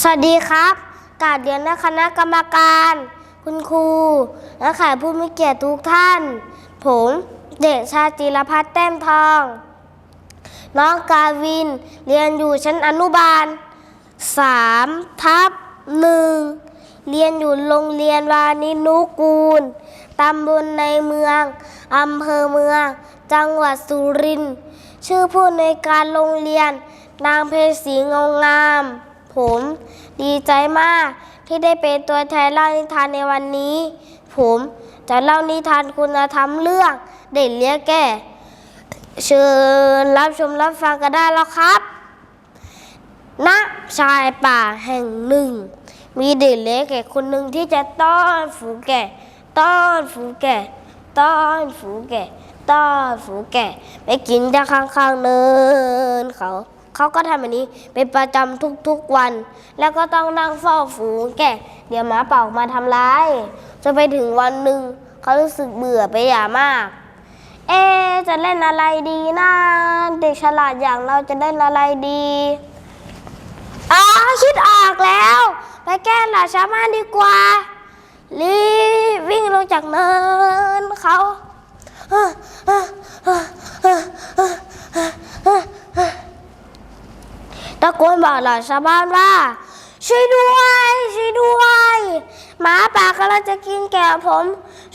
สวัสดีครับกาบเรียนนะคณะกรรมการ คุณครู และแขกผู้มีเกียรติทุกท่าน ผมเด็กชาติจิรพัฒน์แต้มทอง น้องกาวินเรียนอยู่ชั้นอนุบาล3ทับหนึ่งเรียนอยู่โรงเรียนวานินุกูล ตำบลในเมือง อำเภอเมือง จังหวัดสุรินทร์ ชื่อผู้ในการโรงเรียน นางเพศรีเงางาม ผม ดีใจมากที่ได้เป็นตัวแทนเล่านิทานในวันนี้ ผมจะเล่านิทานคุณธรรมเรื่อง เด็กเลี้ยงแก่ เชิญรับชมรับฟังกันได้แล้วครับณชายป่าแห่งหนึ่ง มีเด็กเล็กแก่คนหนึ่งที่จะต้อนฝูงแก่ ต้อนฝูงแก่ ต้อนฝูงแก่ ต้อนฝูงแก่ ไปกินจากข้างๆเนินเขา เขาก็ทำแบบนี้เป็นประจำทุกๆวัน แล้วก็ต้องนั่งเฝ้าฝูงแก่เดี๋ยวหมาป่ามาทำร้ายจนไปถึงวันหนึ่งเขารู้สึกเบื่อไปอย่างมาก เอ จะเล่นอะไรดีนะเด็กฉลาดอย่างเราจะเล่นอะไรดีอ๋อคิดออกแล้ว ไปแก้หลาชาวบ้านดีกว่า รีบวิ่งลงจากเนินเขา ตะโกนบอกหลานชาวบ้านว่า ช่วยด้วย ช่วยด้วย หมาป่ากำลังจะกินแกะผม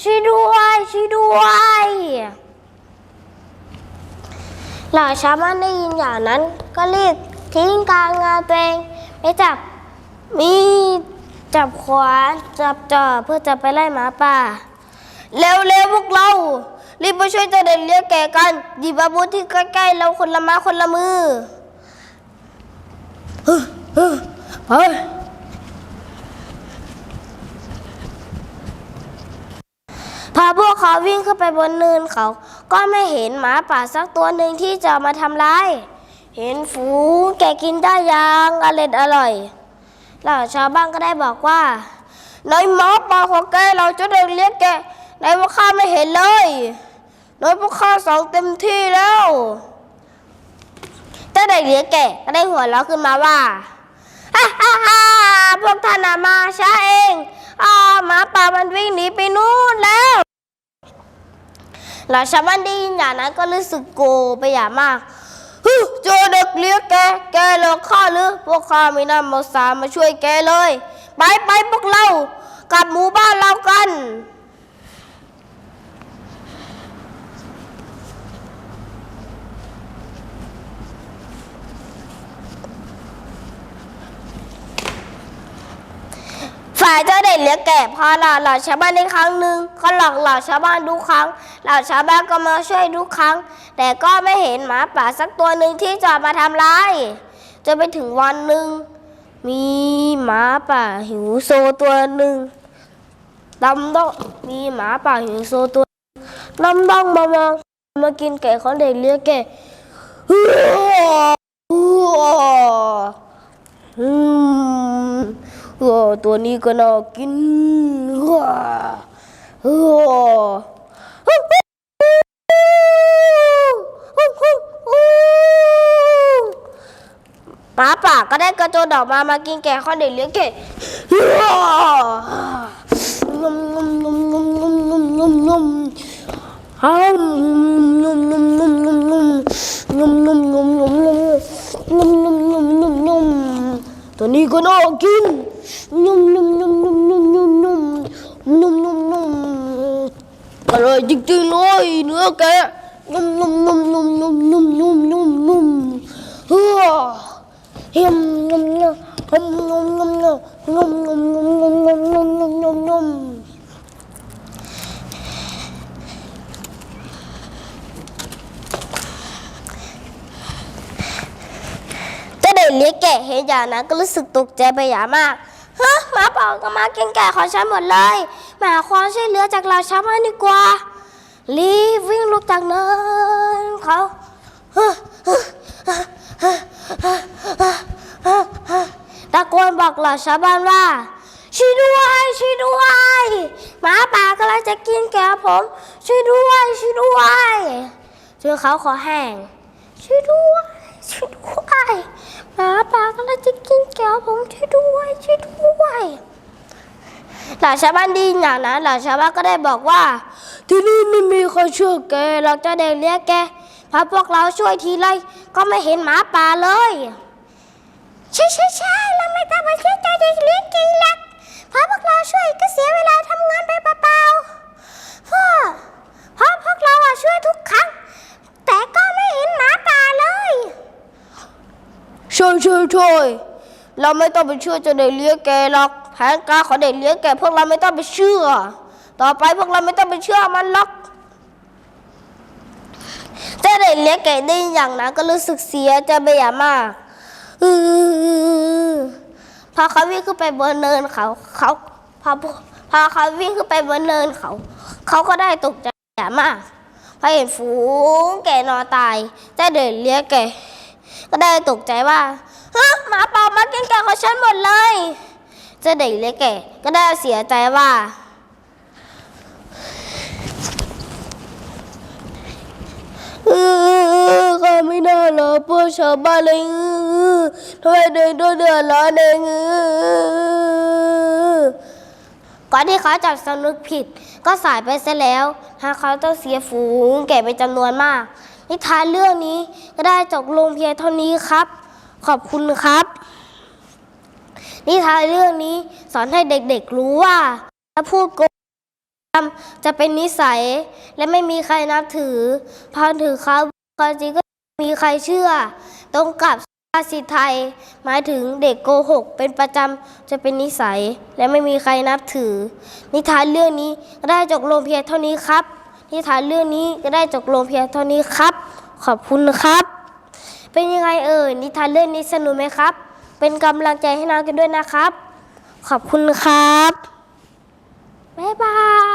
ช่วยด้วย ช่วยด้วยหลานชาวบ้านได้ยินอย่างนั้นก็รีบทิ้งการงานตัวเองไปจับมีดจับขวานจับจอบเพื่อจะไปไล่หมาป่า เร็วๆพวกเรา รีบไปช่วยเจ้าเด็กเลี้ยงแก่กันหยิบอาวุธที่ใกล้ๆเราคนละม้คนละมือ เฮ้ยเฮ้ยพอพวกเขาวิ่งขึ้นไปบนเนินเขา ก็ไม่เห็นหมาป่าสักตัวหนึ่งที่จะมาทำร้าย เห็นฝูงแกกินได้ยางอร่อยอร่อยเหล่าชาวบ้านก็ได้บอกว่า ในหมาป่าของแกเราจะเด็กเลี้ยงแกในว่าข้าไม่เห็นเลยในพวกข้าสองเต็มที่แล้วเจ้าเด็กเลี้ยงแกก็ได้หัวเราะขึ้นมาว่า ฮ่าฮ่าฮ่าพวกท่านน่ะมาช้าเองอ่าหมาป่ามันวิ่งหนีไปนู่นแล้วหลายชาวบ้านได้ยินอย่างนั้นก็รู้สึกโกรธไปอย่างมากฮึเจอเด็กเลี้ยงแก แกหลอกข้าหรือ พวกข้าม่นำมาสามมาช่วยแกเลย ไปไปพวกเรา กลับหมู่บ้านเรากันายเจ้าเด็กเลี้ยงแกะพอหลอกหลอกชาวบ้านในครั้งหนึ่งก็หลอกหลอกชาวบ้านทุกครั้งหลอกชาวบ้านก็มาช่วยทุกครั้ง แต่ก็ไม่เห็นหมาป่าสักตัวหนึ่งที่จะมาทำร้ายจนไปถึงวันหนึ่งมีหมาป่าหิวโซตัวหนึ่งดำต้องมีหมาป่าหิวโซตัวดำต้องมามองมากินแกะของเด็กเลี้ยงแกะอืม โอ้ตัวนี้ก็น่ากินว้าโอ้หมาป่าก็ได้กระโจนออกมามากินแกะข้อเด็กเลี้ยงแกะงมงมงมงมงมงมงมงมฮัมงมงมงมงมงมงมงมงมงมงมงมงมง ตัวนี้ก็น่ากินนุ่มนุ่มนุ่มนุ่มนุ่มนุ่มนุ่มนุ่มนุ่มนุ่มอร่อยจริงๆเลยเนื้อแยงแกะเห็นอย่างนั้นก็รู้สึกตกใจไปอย่างมากฮะหมาป่าก็มากินแกะของฉันหมดเลยหมาความช่วยเหลือจากเราช้าวบ้านดีกว่า รีบวิ่งลุกจากเนินเขาตะโกนบอกเหล่าชาวบ้านว่าช่วยด้วยช่วยด้วยหมาป่ากำลังจะกินแกผมช่วยด้วยช่วยด้วยจนเขาขอแห้งช่วยด้วย หมาป่ากำลังจะกินแก้วผมช่วยด้วยช่วยด้วยหลานชาวบ้านดีอย่างนั้นหลานชาวบ้านก็ได้บอกว่า ที่นี่ไม่มีคนช่วยแกเราจะเด็กเรียกแกพาพวกเราช่วยทีไรก็ไม่เห็นหมาป่าเลยใช่ใช่ใช่เราไม่ต้องมาช่วยเจ้เด็กเลี้ยงจรินหรกพระพวกเราช่วยก็เสียเวลาทำงานไป ช่วยช่วยเราไม่ต้องไปเชื่อเจะเด็กเลี้ยงแกหรอกแผนการของเด็กเลี้ยงแกพวกเราไม่ต้องไปเชื่อ ต่อไปพวกเราไม่ต้องไปเชื่อมันหรอกเจ้าเด็กเลี้ยงแกได้อย่างนั้นก็รู้สึกเสียใจไปอย่างมากอือพอเขาวิ่งขึ้นไปบนเนินเขาเขาพอพอเขาวิ่งขึ้นไปบนเนินเขา เขาก็ได้ตกใจอย่างมากพอเห็นฝูงแกนอนตายเจ้าเด็กเลี้ยงแกก็ได้ตกใจว่า ฮะหมาป่ามากินแกของฉันหมดเลยเจ้าเด็กเล็กแก่ก็ได้เสียใจว่า เออข้าไม่น่าหรอพวกชาวบ้านเลยเออทำไมเดินตัวเดือดร้อนเองเออก่อนที่เขาจะสำนึกผิด ก็สายไปซะแล้วหาเขาต้องเสียฝูงแก่เป็นจำนวนมาก นิทานเรื่องนี้ก็ได้จบลงเพียงเท่านี้ครับ ขอบคุณครับ นิทานเรื่องนี้สอนให้เด็กๆรู้ว่า ถ้าพูดโกหกจะเป็นนิสัย และไม่มีใครนับถือพอถือเขาความจริงก็ม่มีใครเชื่อ ตรงกับภาษิตไทย หมายถึงเด็กโกหก เป็นประจำจะเป็นนิสัย และไม่มีใครนับถือ นิทานเรื่องนี้ก็ได้จบลงเพียงเท่านี้ครับ นิทานเรื่องนี้ก็ได้จบลงเพียงเท่านี้ครับ ขอบคุณครับ เป็นยังไงเอ่ยนิทานเรื่องนี้สนุกไหมครับ เป็นกำลังใจให้น้องกันด้วยนะครับ ขอบคุณครับ บ๊ายบาย